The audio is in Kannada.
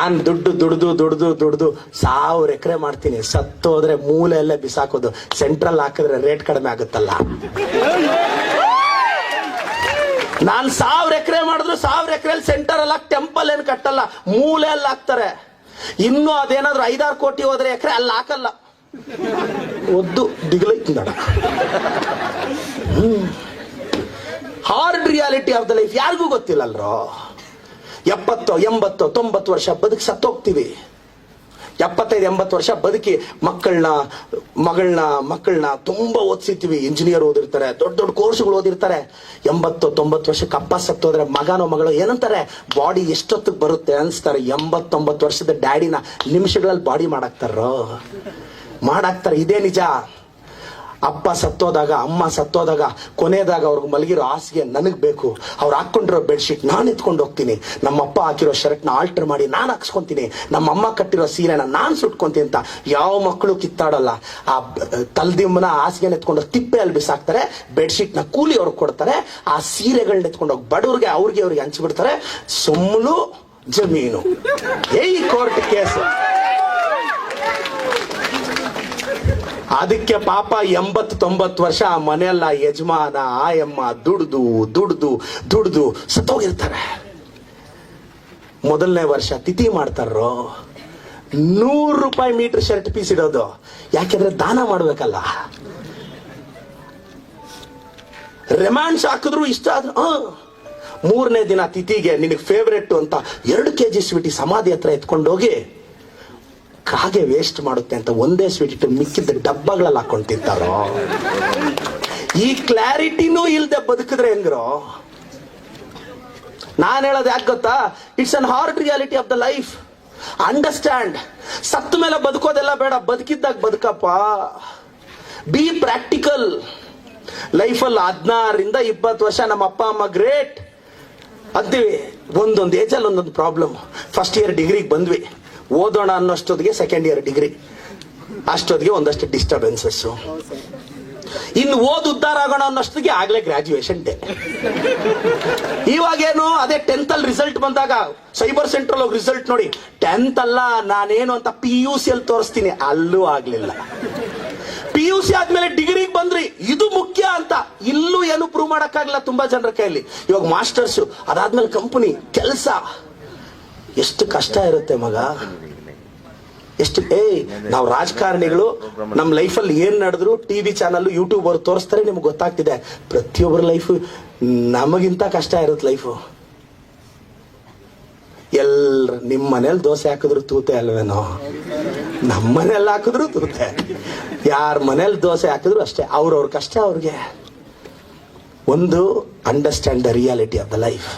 ನಾನ್ ದುಡ್ಡು, ದುಡ್ದು ದುಡ್ದು ದುಡ್ದು ಸಾವಿರ ಎಕರೆ ಮಾಡ್ತೀನಿ. ಸತ್ತೋದ್ರೆ ಮೂಲೆ ಎಲ್ಲ ಬಿಸಾಕೋದು. ಸೆಂಟ್ರಲ್ ಹಾಕಿದ್ರೆ ರೇಟ್ ಕಡಿಮೆ ಆಗುತ್ತಲ್ಲ. ನಾನು ಸಾವಿರ ಎಕರೆ ಮಾಡಿದ್ರು ಸಾವಿರ ಎಕರೆ ಸೆಂಟರ್ ಅಲ್ಲಿ ಟೆಂಪಲ್ ಏನು ಕಟ್ಟಲ್ಲ. ಮೂಲೆ ಅಲ್ಲಿ ಹಾಕ್ತಾರೆ. ಇನ್ನು ಅದೇನಾದ್ರು ಐದಾರು ಕೋಟಿ ಹೋದ್ರೆ ಎಕರೆ ಅಲ್ಲಿ ಹಾಕಲ್ಲ. ಒದ್ದು ದಿಗ್ಲೈತಿ hard reality of the life ಯಾರಿಗೂ ಗೊತ್ತಿಲ್ಲಲ್ರೋ? ಎಪ್ಪತ್ತು, ಎಂಬತ್ತು, ತೊಂಬತ್ತು ವರ್ಷ ಬದುಕಿ ಸತ್ತೋಗ್ತೀವಿ ಎಪ್ಪತ್ತೈದು, ಎಂಬತ್ತು ವರ್ಷ ಬದುಕಿ ಮಕ್ಕಳನ್ನ ಮಗಳನ್ನ ಮಕ್ಕಳನ್ನ ತುಂಬ ಓದಿಸಿರ್ತೀವಿ. ಇಂಜಿನಿಯರ್ ಓದಿರ್ತಾರೆ, ದೊಡ್ಡ ದೊಡ್ಡ ಕೋರ್ಸ್ಗಳು ಓದಿರ್ತಾರೆ. ಎಂಬತ್ತು, ತೊಂಬತ್ತು ವರ್ಷಕ್ಕೆ ಅಪ್ಪ ಸತ್ತೋದ್ರೆ ಮಗನೋ, ಮಗಳು ಏನಂತಾರೆ? ಬಾಡಿ ಎಷ್ಟೊತ್ತಿಗೆ ಬರುತ್ತೆ ಅನ್ಸ್ತಾರೆ. ಎಂಬತ್ತೊಂಬತ್ತು ವರ್ಷದ ಡ್ಯಾಡಿನ ನಿಮಿಷಗಳಲ್ಲಿ ಬಾಡಿ ಮಾಡಾಕ್ತಾರೋ? ಮಾಡಾಕ್ತಾರೆ. ಇದೇ ನಿಜ. ಅಪ್ಪ ಸತ್ತೋದಾಗ, ಅಮ್ಮ ಸತ್ತೋದಾಗ, ಕೊನೆಯದಾಗ ಅವ್ರಿಗೆ ಮಲಗಿರೋ ಹಾಸಿಗೆ ನನಗೆ ಬೇಕು. ಅವ್ರು ಹಾಕೊಂಡಿರೋ ಬೆಡ್ಶೀಟ್ ನಾನು ಎತ್ಕೊಂಡು ಹೋಗ್ತೀನಿ. ನಮ್ಮ ಅಪ್ಪ ಹಾಕಿರೋ ಶರ್ಟ್ನ ಆಲ್ಟರ್ ಮಾಡಿ ನಾನು ಹಾಕ್ಸ್ಕೊಂತೀನಿ. ನಮ್ಮ ಅಮ್ಮ ಕಟ್ಟಿರೋ ಸೀರೆನ ನಾನು ಸುಟ್ಕೊಂತೀನಿ ಅಂತ ಯಾವ ಮಕ್ಕಳು ಕಿತ್ತಾಡಲ್ಲ. ಆ ತಲ್ದಿಂಬನ ಹಾಸಿಗೆನ ಎತ್ಕೊಂಡು ತಿಪ್ಪೆ ಅಲ್ಲಿ ಬಿಸಾಕ್ತಾರೆ ಬೆಡ್ಶೀಟ್ನ ಕೂಲಿ ಅವ್ರಿಗೆ ಕೊಡ್ತಾರೆ, ಆ ಸೀರೆಗಳನ್ನ ಎತ್ಕೊಂಡು ಹೋಗಿ ಬಡವ್ರಿಗೆ, ಅವ್ರಿಗೆ ಅವ್ರಿಗೆ ಹಂಚ್ಬಿಡ್ತಾರೆ. ಸುಮ್ಮನು ಜಮೀನು. ಏಯ್ ಕೋರ್ಟ್ ಕೇಸ್ ಅದಕ್ಕೆ ಪಾಪ ಎಂಬತ್ತು ತೊಂಬತ್ತು ವರ್ಷ ಆ ಮನೆಯಲ್ಲ ಯಜಮಾನ, ಆಯಮ್ಮ ದುಡ್ದು ದುಡ್ದು ದುಡ್ದು ಸತ್ತೋಗಿರ್ತಾರೆ. ಮೊದಲನೇ ವರ್ಷ ತಿಥಿ ಮಾಡ್ತಾರೋ ನೂರು ರೂಪಾಯಿ ಮೀಟರ್ ಶರ್ಟ್ ಪೀಸ್ ಇಡೋದು. ಯಾಕೆಂದ್ರೆ ದಾನ ಮಾಡ್ಬೇಕಲ್ಲ. ರೆಮಾಂಡ್ಸ್ ಹಾಕಿದ್ರು ಇಷ್ಟ ಆದ್ರು. ಮೂರನೇ ದಿನ ತಿಥಿಗೆ ನಿನಗೆ ಫೇವ್ರೆಟ್ ಅಂತ ಎರಡು ಕೆ ಜಿ ಸ್ವೀಟಿ ಸಮಾಧಿ ಹತ್ರ ಎತ್ಕೊಂಡೋಗಿ ಕಾಗೆ ವೇಸ್ಟ್ ಮಾಡುತ್ತೆ ಅಂತ ಒಂದೇ ಸ್ವೀಟ್ ಇಟ್ಟು ಮಿಕ್ಕಿದ್ದ ಡಬ್ಬಗಳಲ್ಲಿ ಹಾಕೊಂಡು ತಿಂತಾರೋ? ಈ ಕ್ಲಾರಿಟಿನೂ ಇಲ್ದೆ ಬದುಕಿದ್ರೆ ಹೆಂಗ್ರೋ? ನಾನು ಹೇಳೋದು ಯಾಕೆ ಗೊತ್ತಾ? It's an hard reality of the life understand ಸತ್ತ ಮೇಲೆ ಬದುಕೋದೆಲ್ಲ ಬೇಡ. ಬದುಕಿದ್ದಾಗ ಬದುಕಪ್ಪ. ಬಿ ಪ್ರಾಕ್ಟಿಕಲ್ ಲೈಫಲ್ಲಿ ಹದಿನಾರರಿಂದ ಇಪ್ಪತ್ತು ವರ್ಷ ನಮ್ಮ ಅಪ್ಪ, ಅಮ್ಮ ಗ್ರೇಟ್ ಅಂತೀವಿ ಒಂದೊಂದು ಏಜಲ್ಲಿ ಒಂದೊಂದು ಪ್ರಾಬ್ಲಮ್ ಫಸ್ಟ್ ಇಯರ್ ಡಿಗ್ರಿಗೆ ಬಂದ್ವಿ. ಓದೋಣ ಅನ್ನೋಷ್ಟೊತ್ತಿಗೆ ಸೆಕೆಂಡ್ ಇಯರ್ ಡಿಗ್ರಿ ಅಷ್ಟೊತ್ತಿಗೆ ಒಂದಷ್ಟು ಡಿಸ್ಟರ್ಬೆನ್ಸಸ್ ಇನ್ನು ಓದ್ ಉದ್ದಾರ ಆಗೋಣ ಅನ್ನೋಷ್ಟೊತ್ತಿಗೆ ಆಗ್ಲೇ ಗ್ರಾಜುಯೇಷನ್ ಡೇ ಇವಾಗೇನು ಅದೇ ಟೆಂತ್ ಅಲ್ಲಿ ರಿಸಲ್ಟ್ ಬಂದಾಗ ಸೈಬರ್ ಸೆಂಟ್ರಲ್ ಹೋಗಿ ರಿಸಲ್ಟ್ ನೋಡಿ ಟೆಂತ್ ಅಲ್ಲ, ನಾನೇನು ಅಂತ ಪಿ ಯು ಸಿ ಅಲ್ಲಿ ತೋರಿಸ್ತೀನಿ. ಅಲ್ಲೂ ಆಗ್ಲಿಲ್ಲ. ಪಿ ಯು ಸಿ ಆದ್ಮೇಲೆ ಡಿಗ್ರಿಗೆ ಬಂದ್ರಿ, ಇದು ಮುಖ್ಯ ಅಂತ ಇಲ್ಲೂ ಏನು ಪ್ರೂವ್ ಮಾಡಕ್ಕಾಗಲ್ಲ ತುಂಬಾ ಜನರ ಕೈಯಲ್ಲಿ. ಇವಾಗ ಮಾಸ್ಟರ್ಸ್ ಅದಾದ್ಮೇಲೆ ಕಂಪನಿ ಕೆಲಸ. ಎಷ್ಟು ಕಷ್ಟ ಇರುತ್ತೆ ಮಗ? ಎಷ್ಟು ಏಯ್, ನಾವು ರಾಜಕಾರಣಿಗಳು ನಮ್ಮ ಲೈಫಲ್ಲಿ ಏನು ನಡೆದ್ರು ಟಿವಿ ಚಾನಲ್ ಯೂಟ್ಯೂಬ್ ಅವ್ರು ತೋರಿಸ್ತಾರೆ, ನಿಮ್ಗೆ ಗೊತ್ತಾಗ್ತಿದೆ. ಪ್ರತಿಯೊಬ್ಬರ ಲೈಫ್ ನಮಗಿಂತ ಕಷ್ಟ ಇರುತ್ತೆ ಲೈಫು ಎಲ್ರ ನಿಮ್ಮ ಮನೇಲಿ ದೋಸೆ ಹಾಕಿದ್ರು ತೂತೆ ಅಲ್ವೇನೋ? ನಮ್ಮ ಮನೇಲಿ ಹಾಕಿದ್ರು ತೂತೆ. ಯಾರ ಮನೇಲಿ ದೋಸೆ ಹಾಕಿದ್ರು ಅಷ್ಟೇ. ಅವ್ರವ್ರ ಕಷ್ಟ ಅವ್ರಿಗೆ. ಒಂದು understand the reality of the life